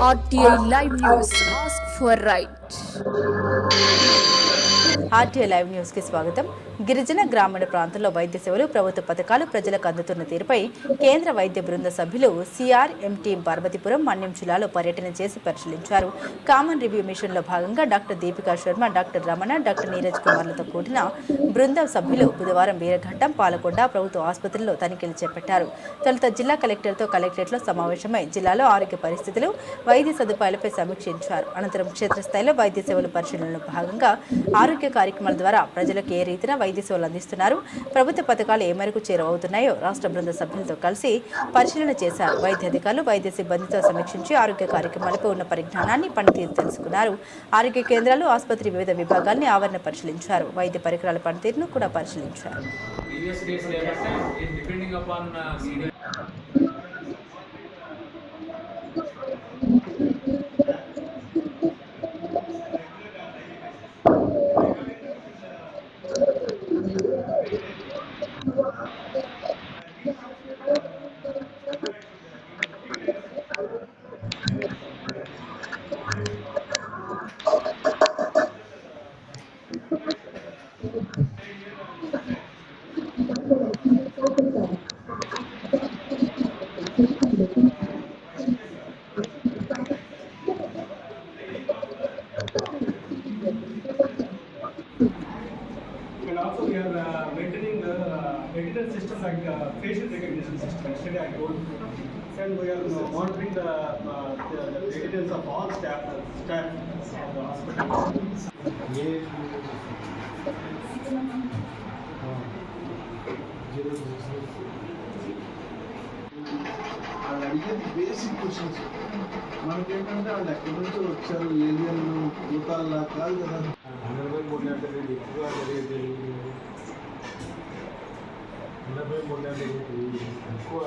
RTI Live News. Ask for right. RTI live news కి స్వాగతం గిరిజన గ్రామీణ ప్రాంతాల్లో వైద్య సేవలు ప్రభుత్వ పథకాలు ప్రజలకు అందుతున్న తీరుపై కేంద్ర వైద్య బృంద సభ్యులు సిఆర్ఎంటీ పార్వతీపురం మన్యం జిల్లాలో పర్యటన చేసి పరిశీలించారు. కామన్ రివ్యూ మిషన్లో భాగంగా doctor Deepika Sharma doctor Ramana doctor Neeraj కుమార్లతో కూడిన బృంద సభ్యులు బుధవారం వీరఘట్టం పాలకొండ ప్రభుత్వ ఆసుపత్రిలో తనిఖీలు చేపట్టారు. తొలుత జిల్లా కలెక్టర్తో కలెక్టరేట్లో సమావేశమై జిల్లాలో ఆరోగ్య పరిస్థితులు వైద్య సదుపాయాలపై సమీక్షించారు. అనంతరం క్షేత్రస్థాయిలో వైద్య సేవలు పరిశీలనలో భాగంగా ఆరోగ్య కార్యక్రమాల ద్వారా ప్రజలకు ఏ రీతిన వైద్య సేవలు అందిస్తున్నారు. ప్రభుత్వ పథకాలు ఏ మేరకు చేరువవుతున్నాయో రాష్ట్ర బృంద సభ్యులతో కలిసి పరిశీలన చేశారు. వైద్య అధికారులు వైద్య సిబ్బందితో సమీక్షించి ఆరోగ్య కార్యక్రమాలపై ఉన్న పరిజ్ఞానాన్ని పనితీరు తెలుసుకున్నారు. ఆరోగ్య కేంద్రాలు ఆసుపత్రి వివిధ విభాగాల్ని ఆవరణ పరిశీలించారు. వైద్య పరికరాల పనితీరును కూడా పరిశీలించారు. And also we are uh, maintaining the uh, maintenance system like uh, facial recognition system. Yesterday I told. And we are uh, monitoring the, uh, the, the evidence of all staff, staff of the hospital. వాళ్ళు అడిగేది basic questions మనకేంటంటే వాళ్ళు ఎక్కడి నుంచో వచ్చారు ఏలియన్లు భూతాల్లా కాదు కదా. ఎనభై మూడు గంటలు ఎక్కువ జరిగేది ఎనభై మూడు గంటలు ఎక్కువ